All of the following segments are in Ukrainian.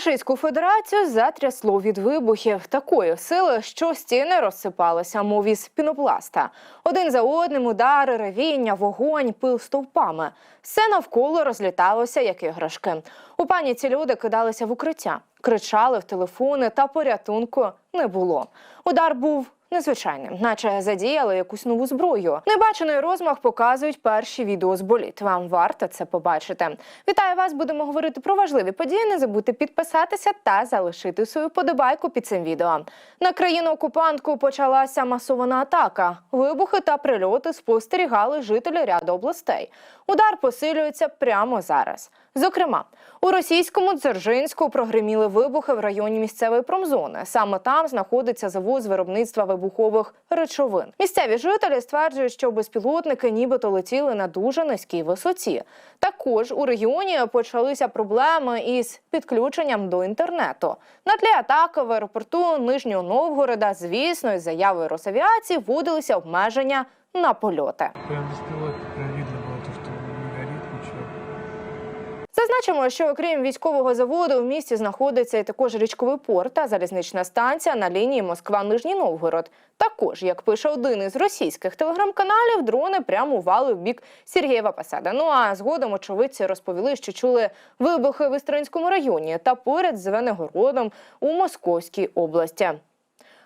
Рашистську федерацію затрясло від вибухів такої сили, що стіни розсипалися, мов із пінопласта. Один за одним удари, ревіння, вогонь, пил стовпами. Все навколо розліталося, як іграшки. У паніці люди кидалися в укриття, кричали в телефони, та порятунку не було. Удар був незвичайним, наче задіяли якусь нову зброю. Небачений розмах показують перші відео з боліт. Вам варто це побачити. Вітаю вас! Будемо говорити про важливі події. Не забудьте підписатися та залишити свою подобайку під цим відео. На країну окупантку почалася масована атака. Вибухи та прильоти спостерігали жителі ряду областей. Удар посилюється прямо зараз. Зокрема, у російському Дзержинську прогреміли вибухи в районі місцевої промзони. Саме там знаходиться завод з виробництва вибухових речовин. Місцеві жителі стверджують, що безпілотники нібито летіли на дуже низькій висоті. Також у регіоні почалися проблеми із підключенням до інтернету. На тлі атаки в аеропорту Нижнього Новгорода, звісно, із заявою Росавіації вводилися обмеження на польоти. Зазначимо, що окрім військового заводу в місті знаходиться і також річковий порт та залізнична станція на лінії Москва-Нижній Новгород. Також, як пише один із російських телеграм-каналів, дрони прямували в бік Сергієва Посада. Ну а згодом очевидці розповіли, що чули вибухи в Істринському районі та поряд з Венегородом у Московській області.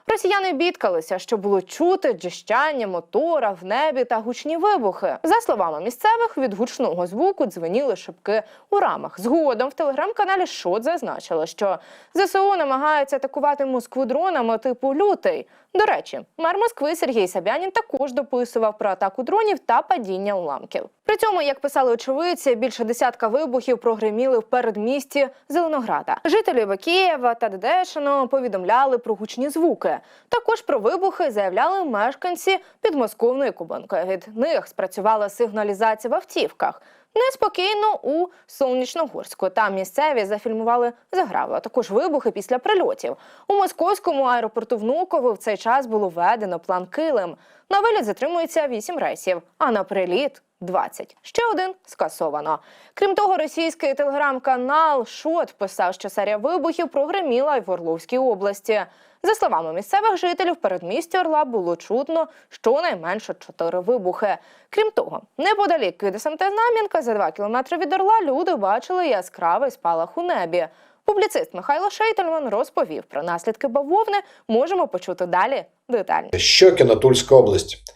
Росіяни бідкалися, що було чути джищання мотора в небі та гучні вибухи. За словами місцевих, від гучного звуку дзвеніли шибки у рамах. Згодом в телеграм-каналі Шот зазначили, що ЗСУ намагаються атакувати Москву дронами типу лютий. До речі, мер Москви Сергій Сабянін також дописував про атаку дронів та падіння уламків. При цьому, як писали очевидці, більше десятка вибухів прогреміли в передмісті Зеленограда. Жителі Києва та Дедешино повідомляли про гучні звуки. Також про вибухи заявляли мешканці підмосковної Кубанки. Від них спрацювала сигналізація в автівках. Неспокійно у Сонячногорську. Там місцеві зафільмували заграви, а також вибухи після прильотів. У московському аеропорту Внуково в цей час було введено план Килим. На виліт затримується 8 рейсів, а на приліт 20. Ще один скасовано. Крім того, російський телеграм-канал Шот писав, що серія вибухів прогреміла й в Орловській області. За словами місцевих жителів, передмісті Орла було чутно щонайменше чотири вибухи. Крім того, неподалік від СМТ Знам'янка за два кілометри від Орла люди бачили яскравий спалах у небі. Публіцист Михайло Шейтельман розповів про наслідки бавовни. Можемо почути далі детальніше. Щекино, Тульская область.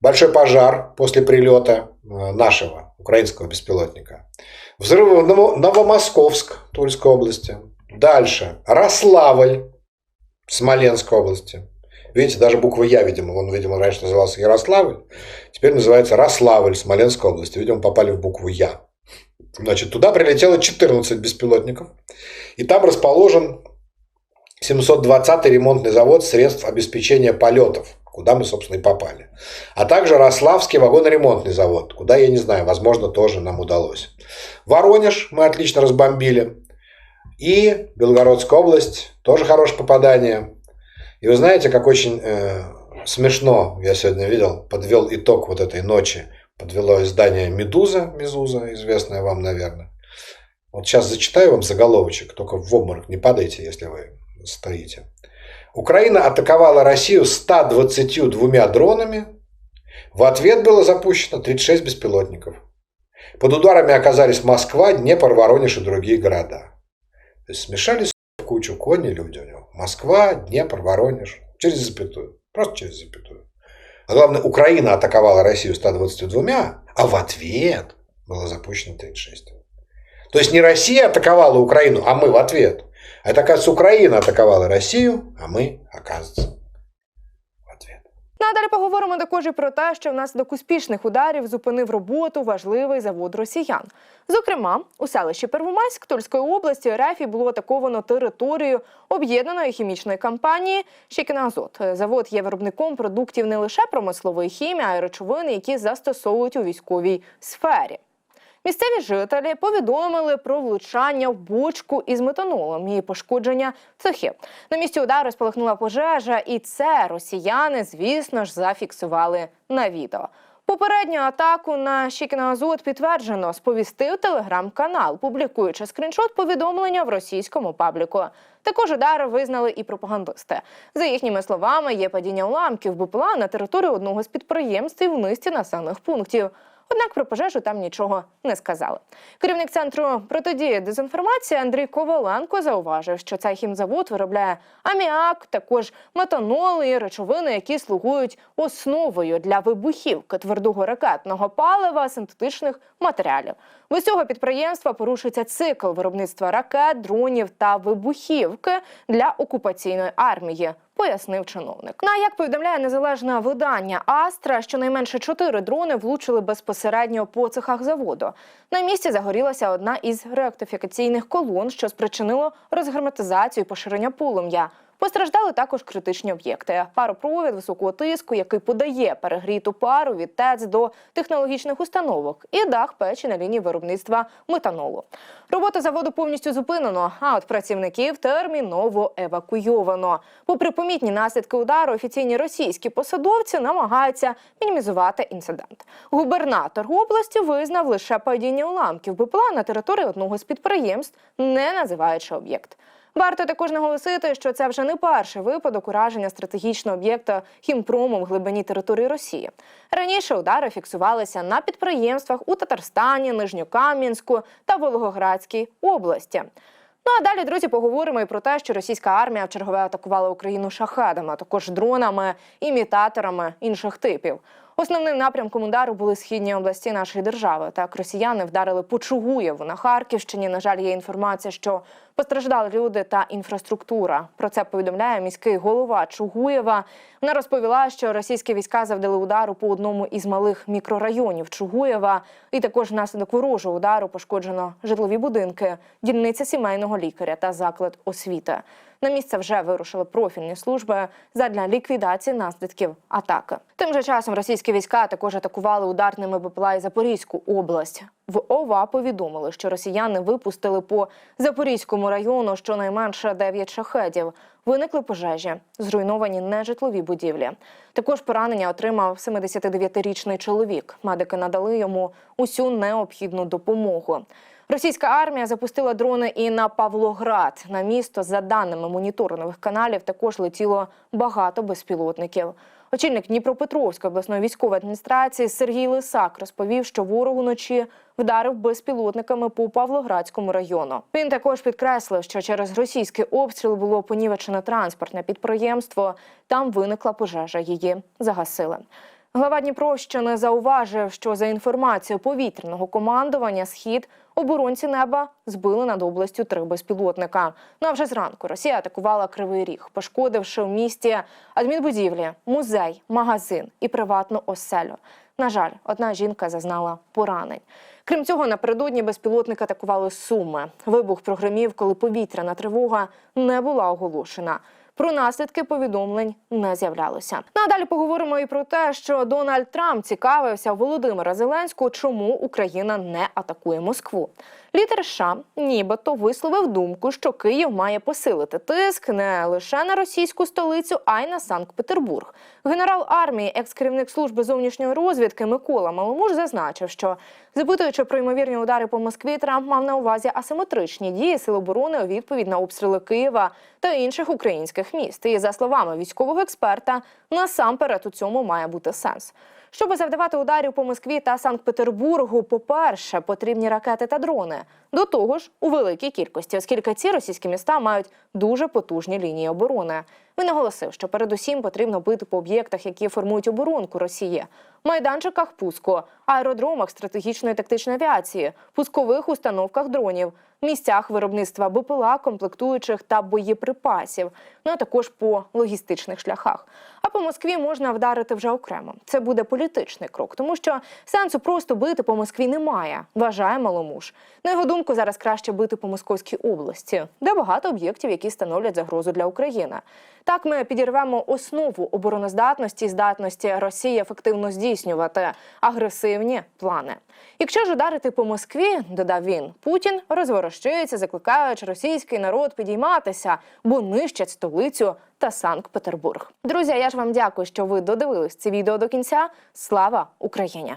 Большой пожар после прилета э, нашего украинского беспилотника. Взрывы в Ново- Новомосковск, Тульской области. Дальше. Рославль, Смоленской области. Видите, даже буква Я, видимо, он, видимо, раньше назывался Ярославль, теперь называется Рославль, Смоленской области. Видимо, попали в букву Я. Значит, туда прилетело 14 беспилотников, и там расположен 720-й ремонтный завод средств обеспечения полетов, куда мы, собственно, и попали. А также Рославский вагоноремонтный завод, куда, я не знаю, возможно, тоже нам удалось. Воронеж мы отлично разбомбили. И Белгородская область, тоже хорошее попадание. И вы знаете, как очень э, смешно, я сегодня видел, подвел итог вот этой ночи, подвело издание «Медуза», «Мезуза», известное вам, наверное. Вот сейчас зачитаю вам заголовочек, только в обморок не падайте, если вы стоите. Украина атаковала Россию 122 дронами. В ответ было запущено 36 беспилотников. Под ударами оказались Москва, Днепр, Воронеж и другие города. То есть смешались в кучу кони люди у него. Москва, Днепр, Воронеж. Через запятую. Просто через запятую. А главное, Украина атаковала Россию 122, а в ответ было запущено 36. То есть не Россия атаковала Украину, а мы в ответ. А это, оказывается, Украина атаковала Россию, а мы, оказывается, в ответ. Ну, а далі поговоримо також і про те, що внаслідок успішних ударів зупинив роботу важливий завод росіян. Зокрема, у селищі Первомайськ Тульської області РФ було атаковано територію об'єднаної хімічної компанії «Щекіназот». Завод є виробником продуктів не лише промислової хімії, а й речовин, які застосовують у військовій сфері. Місцеві жителі повідомили про влучання в бочку із метанолом і пошкодження цехів. На місці удару спалахнула пожежа, і це росіяни, звісно ж, зафіксували на відео. Попередню атаку на Щікіноазот підтверджено, сповістив телеграм-канал, публікуючи скріншот повідомлення в російському пабліку. Також удар визнали і пропагандисти. За їхніми словами, є падіння уламків БПЛА на території одного з підприємств і в низці населених пунктів. Однак про пожежу там нічого не сказали. Керівник центру протидії дезінформації Андрій Коваленко зауважив, що цей хімзавод виробляє аміак, також метанол і речовини, які слугують основою для вибухівки твердого ракетного палива, синтетичних матеріалів. Без цього підприємства порушується цикл виробництва ракет, дронів та вибухівки для окупаційної армії. Пояснив чиновник. На як повідомляє незалежне видання Астра, щонайменше чотири дрони влучили безпосередньо по цехах заводу. На місці загорілася одна із реактифікаційних колон, що спричинило розгерметизацію і поширення полум'я. Постраждали також критичні об'єкти: паропровід високого тиску, який подає перегріту пару від ТЕЦ до технологічних установок, і дах печі на лінії виробництва метанолу. Роботу заводу повністю зупинено, а от працівників терміново евакуйовано. Попри помітні наслідки удару, офіційні російські посадовці намагаються мінімізувати інцидент. Губернатор області визнав лише падіння уламків БПЛА на території одного з підприємств, не називаючи об'єкт. Варто також наголосити, що це вже не перший випадок ураження стратегічного об'єкта хімпрому в глибині території Росії. Раніше удари фіксувалися на підприємствах у Татарстані, Нижньокам'янську та Волгоградській області. Ну а далі, друзі, поговоримо і про те, що російська армія вчергове атакувала Україну шахедами, а також дронами, імітаторами інших типів. Основним напрямком удару були східні області нашої держави. Так, росіяни вдарили по Чугуєву на Харківщині. На жаль, є інформація, що постраждали люди та інфраструктура. Про це повідомляє міський голова Чугуєва. Вона розповіла, що російські війська завдали удару по одному із малих мікрорайонів Чугуєва, і також внаслідок ворожого удару пошкоджено житлові будинки, дільниця сімейного лікаря та заклад освіти. На місце вже вирушили профільні служби задля ліквідації наслідків атаки. Тим же часом російські війська також атакували ударними БПЛА і Запорізьку область. В ОВА повідомили, що росіяни випустили по Запорізькому району щонайменше 9 шахедів. Виникли пожежі, зруйновані нежитлові будівлі. Також поранення отримав 79-річний чоловік. Медики надали йому усю необхідну допомогу. Російська армія запустила дрони і на Павлоград. На місто, за даними моніторингових каналів, також летіло багато безпілотників. Очільник Дніпропетровської обласної військової адміністрації Сергій Лисак розповів, що ворог уночі вдарив безпілотниками по Павлоградському району. Він також підкреслив, що через російський обстріл було понівечено транспортне підприємство. Там виникла пожежа. Її загасили. Глава Дніпровщини зауважив, що за інформацією повітряного командування схід оборонці неба збили над областю три безпілотника. Ну а вже зранку Росія атакувала Кривий Ріг, пошкодивши в місті адмінбудівлі, музей, магазин і приватну оселю. На жаль, одна жінка зазнала поранень. Крім цього, напередодні безпілотники атакували Суми. Вибух прогремів, коли повітряна тривога не була оголошена. Про наслідки повідомлень не з'являлося. Ну а далі поговоримо і про те, що Дональд Трамп цікавився Володимира Зеленського, чому Україна не атакує Москву. Лідер США нібито висловив думку, що Київ має посилити тиск не лише на російську столицю, а й на Санкт-Петербург. Генерал армії, екс-керівник служби зовнішньої розвідки Микола Маломуж зазначив, що запитуючи про ймовірні удари по Москві, Трамп мав на увазі асиметричні дії Сил оборони у відповідь на обстріли Києва та інших українських міст. І за словами військового експерта, насамперед у цьому має бути сенс. Щоб завдавати ударів по Москві та Санкт-Петербургу, по-перше, потрібні ракети та дрони. До того ж, у великій кількості, оскільки ці російські міста мають дуже потужні лінії оборони. Він наголосив, що передусім потрібно бити по об'єктах, які формують оборонку Росії, майданчиках пуску, аеродромах стратегічної тактичної авіації, пускових установках дронів, місцях виробництва БПЛА, комплектуючих та боєприпасів, ну а також по логістичних шляхах. А по Москві можна вдарити вже окремо. Це буде політичний крок, тому що сенсу просто бити по Москві немає, вважає маломуж. На його думку, зараз краще бити по Московській області, де багато об'єктів, які становлять загрозу для України. Так ми підірвемо основу обороноздатності і здатності Росії ефективно здійснювати агресивні плани. Якщо ж ударити по Москві, додав він, Путін розворощується, закликаючи російський народ підійматися, бо нищать столицю та Санкт-Петербург. Друзі, я ж вам дякую, що ви додивились це відео до кінця. Слава Україні!